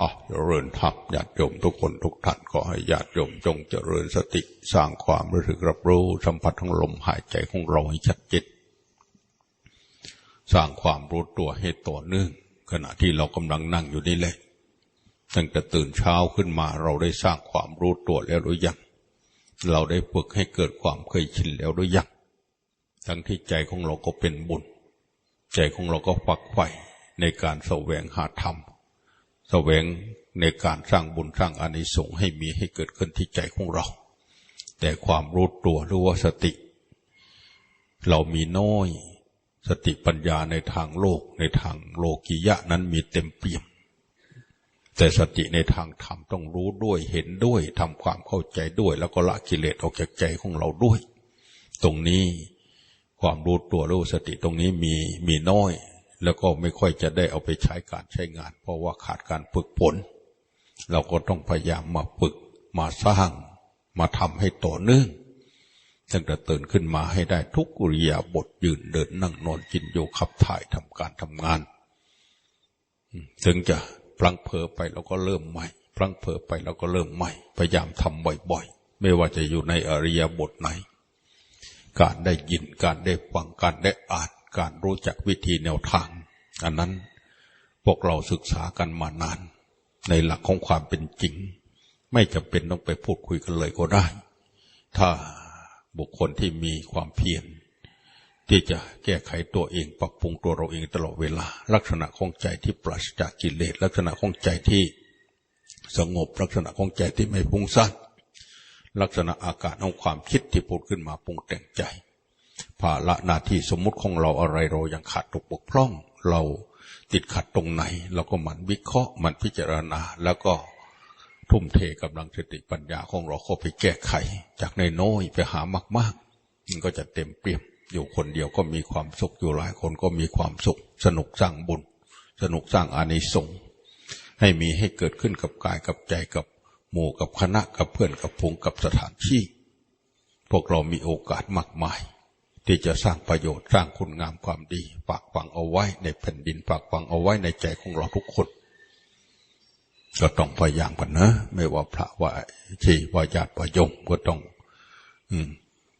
อะเจริญธรรมญาติโยมทุกคนทุกท่านขอให้ญาติโยมจงเจริญสติสร้างความรู้สึกรับรู้สัมผัสของลมหายใจของเราให้ชัดเจนสร้างความรู้ตัวให้ต่อเนื่อง ขณะที่เรากำลังนั่งอยู่นี่แหละตั้งแต่ตื่นเช้าขึ้นมาเราได้สร้างความรู้ตัวแล้วหรือยังเราได้ฝึกให้เกิดความเคยชินแล้วหรือยังทั้งที่ใจของเราก็เป็นบุญ ใจของเราก็ฝักใฝ่ในการแสวงหาธรรม แสวงในการสร้างบุญสร้างอานิสงส์ให้มีให้เกิดขึ้นที่ใจของเรา แต่ความรู้ตัวหรือว่าสติ เรามีน้อย สติปัญญาในทางโลก ในทางโลกียะนั้นมีเต็มเปี่ยม แต่สติในทางธรรมต้องรู้ด้วยเห็นด้วยทำความเข้าใจด้วย แล้วก็ละกิเลสออกจากใจของเราด้วย ตรงนี้ความรู้ตัวรู้สติตรงนี้มีมีน้อย แล้วก็ไม่ค่อยจะได้เอาไปใช้การใช้งาน เพราะว่าขาดการฝึกฝนเราก็ต้องพยายามมาฝึกมาสร้างมาทำให้ต่อเนื่องตั้งแต่ตื่นขึ้นมาให้ได้ทุกอุริยาบทยืนเดินนั่งนอนกินโยขับถ่ายทำการทำงาน ถึงจะพลังเพอไปเราก็เริ่มใหม่พลังเพอไปเราก็เริ่มใหม่ พยายามทำบ่อยๆ ไม่ว่าจะอยู่ในอริยบทไหน การได้ยินการได้ฟังการได้อ่าน การรู้จักวิธีแนวทาง อันนั้นพวกเราศึกษากันมานาน ในหลักของความเป็นจริง ไม่จำเป็นต้องไปพูดคุยกันเลยก็ได้ ถ้าบุคคลที่มีความเพียรที่จะแก้ไขตัวเองปรับปรุงตัวเราเองตลอดเวลา ลักษณะของใจที่ปราศจากกิเลสลักษณะของใจที่สงบลักษณะของใจที่ไม่พุ่งสั้นลักษณะอากาศของความคิดที่พูดขึ้นมาปรุงแต่งใจ ภาระหน้าที่สมมุติของเราอะไรเรายังขาดตกบกพร่อง เราติดขัดตรงไหน เราก็มันวิเคราะห์มันพิจารณา แล้วก็ทุ่มเทกำลังสติปัญญาของเราเข้าไปแก้ไข จากในน้อยไปหามากๆมันก็จะเต็มเปี่ยมอยู่คนเดียวก็มีความสุขอยู่หลายคนก็มีความสุข สนุกสร้างบุญ สนุกสร้างอานิสงส์ให้มีให้เกิดขึ้นกับกายกับใจกับหมู่กับคณะกับเพื่อนกับพงกับสถานที่ พวกเรามีโอกาสมากมาย ที่จะสร้างประโยชน์สร้างคุณงามความดีฝากฝังเอาไว้ในแผ่นดินฝากฝังเอาไว้ในใจของเราทุกคนก็ต้องพยายามกันนะ ไม่ว่าพระว่าชีว่าญาติว่าโยมก็ต้อง อืม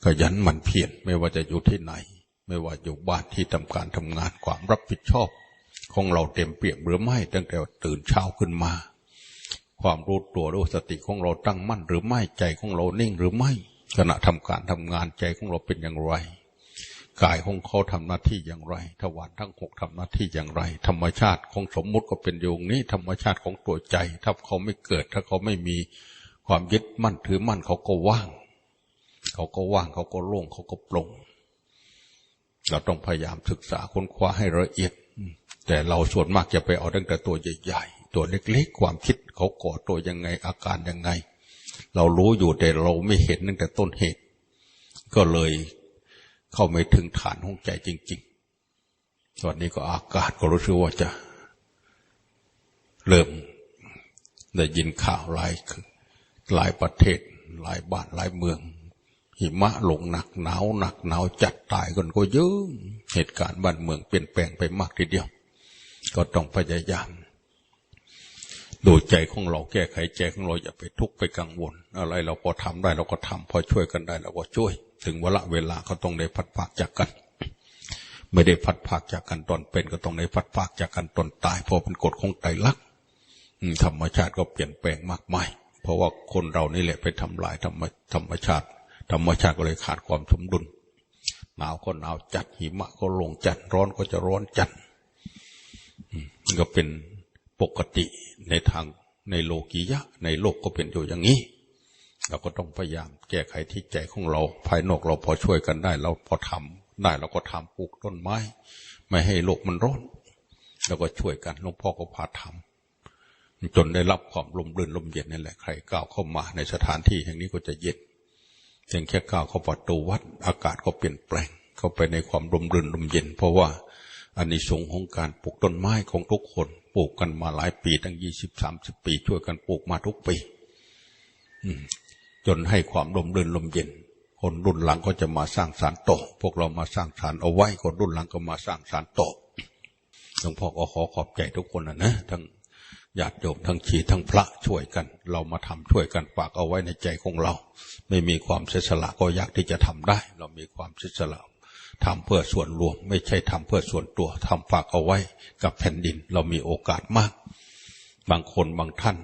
ขยันหมั่นเพียรไม่ว่าจะอยู่ที่ไหน ไม่ว่าอยู่บ้านที่ทำการทำงานความรับผิดชอบ ของเราเต็มเปี่ยมหรือไม่ตั้งแต่ตื่นเช้าขึ้นมา ความรู้ตัวรู้สติของเราตั้งมั่นหรือไม่ใจของเรานิ่งหรือไม่ ขณะทำการทำงานใจของเราเป็นอย่างไร กายของเขาทำหน้าที่อย่างไรทวารทั้งหกทำหน้าที่อย่างไร ธรรมชาติของสมมุติก็เป็นโยงนี้ ธรรมชาติของตัวใจ ถ้าเขาไม่เกิด ถ้าเขาไม่มีความยึดมั่นถือมั่นเขาก็ว่าง เขาก็ว่างเขาก็โล่งเขาก็ปลงเราต้องพยายามศึกษาค้นคว้าให้ละเอียด แต่เราส่วนมากจะไปเอาตั้งแต่ตัวใหญ่ๆ ตัวเล็กๆ ความคิดเขาก่อตัวยังไงอาการยังไง เรารู้อยู่แต่เราไม่เห็นตั้งแต่ต้นเหตุ ก็เลย เข้าไม่ถึงฐานของใจจริง ๆ ตอนนี้ก็อากาศก็รู้สึกว่าจะเริ่มได้ยินข่าวหลายหลายประเทศ หลายบ้านหลายเมือง หิมะลงหนักหนาวหนักหนาวจัดตายกันก็เยอะเหตุการณ์บ้านเมืองเปลี่ยนแปลงไปมากทีเดียว ก็ต้องพยายามดูใจของเราแก้ไขใจของเราอย่าไปทุกข์ไปกังวล อะไรเราพอทำได้เราก็ทำพอช่วยกันได้เราก็ช่วย ถึงเวลาเวลาเขาต้องได้พัดพากจากกัน ไม่ได้พัดพากจากกันตอนเป็น ก็ต้องได้พัดพากจากกันตอนตายเพราะเป็นกฎของไตรลักษณ์ธรรมชาติก็เปลี่ยนแปลงมากมาย เพราะว่าคนเรานี่แหละไปทำลายธรรมธรรมชาติ ธรรมชาติก็เลยขาดความสมดุลหนาวก็หนาวจัดหิมะก็ลงจัดร้อนก็จะร้อนจัดก็เป็นปกติในทางในโลกียะ ในโลกก็เป็นอยู่อย่างนี้ เราก็ต้องพยายามแก้ไขที่ใจของเรา ภายนอกเราพอช่วยกันได้ เราพอทำได้เราก็ทำปลูกต้นไม้ ไม่ให้โลกมันร้อนแล้วก็ช่วยกันหลวงพ่อก็พาทำจนได้รับความลมรื่นลมเย็นนั่แหละใครก้าวเข้ามาในสถานที่แห่งนี้ก็จะเย็นเพียงแค่ก้าวเข้าประตูวัด อากาศก็เปลี่ยนแปลง เข้าไปในความลมรื่นลมเย็น เพราะว่าอันนี้สงของการปลูกต้นไม้ของทุกคนปลูกกันมาหลายปี ตั้งยี่สิบสามสิบปี ช่วยกันปลูกมาทุกปี จนให้ความลมเรื่นลมเย็น คนรุ่นหลังก็จะมาสร้างสารโตพวกเรามาสร้างสารเอาไว้คนรุ่นหลังก็มาสร้างสารโตหลวงพ่อก็ขอขอบใจทุกคนนะนะทั้งญาติโยมทั้งชีทั้งพระช่วยกัน เรามาทำช่วยกันฝากเอาไว้ในใจของเรา ไม่มีความเสียสละก็ยากที่จะทำได้ เรามีความเสียสละทำเพื่อส่วนรวม ไม่ใช่ทำเพื่อส่วนตัวทำฝากเอาไว้กับแผ่นดิน เรามีโอกาสมาก บางคนบางท่าน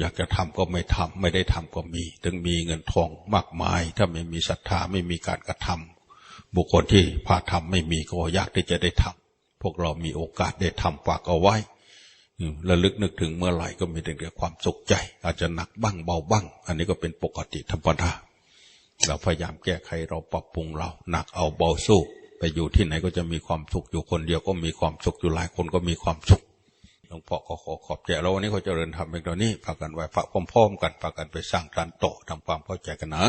อยากจะทำก็ไม่ทำไม่ได้ทำก็มี ถึงมีเงินทองมากมาย ถ้าไม่มีศรัทธาไม่มีการกระทำบุคคลที่พาทำไม่มีก็ยากที่จะได้ทำพวกเรามีโอกาสได้ทำฝากเอาไว้ระลึกนึกถึงเมื่อไหร่ก็มีแต่ความสุขใจ อาจจะหนักบ้างเบาบ้าง อันนี้ก็เป็นปกติธรรมดาเราพยายามแก้ไขเราปรับปรุงเราหนักเอาเบาสู้ ไปอยู่ที่ไหนก็จะมีความสุขอยู่คนเดียวก็มีความสุขอยู่หลายคนก็มีความสุข หลวงพ่อก็ขอขอบใจเราวันนี้เขาจะเริญทำเป็นตัวนี้พากันไหวพระพร้อมๆกันพากันไปสร้างการโตทำความเข้าใจกันนะ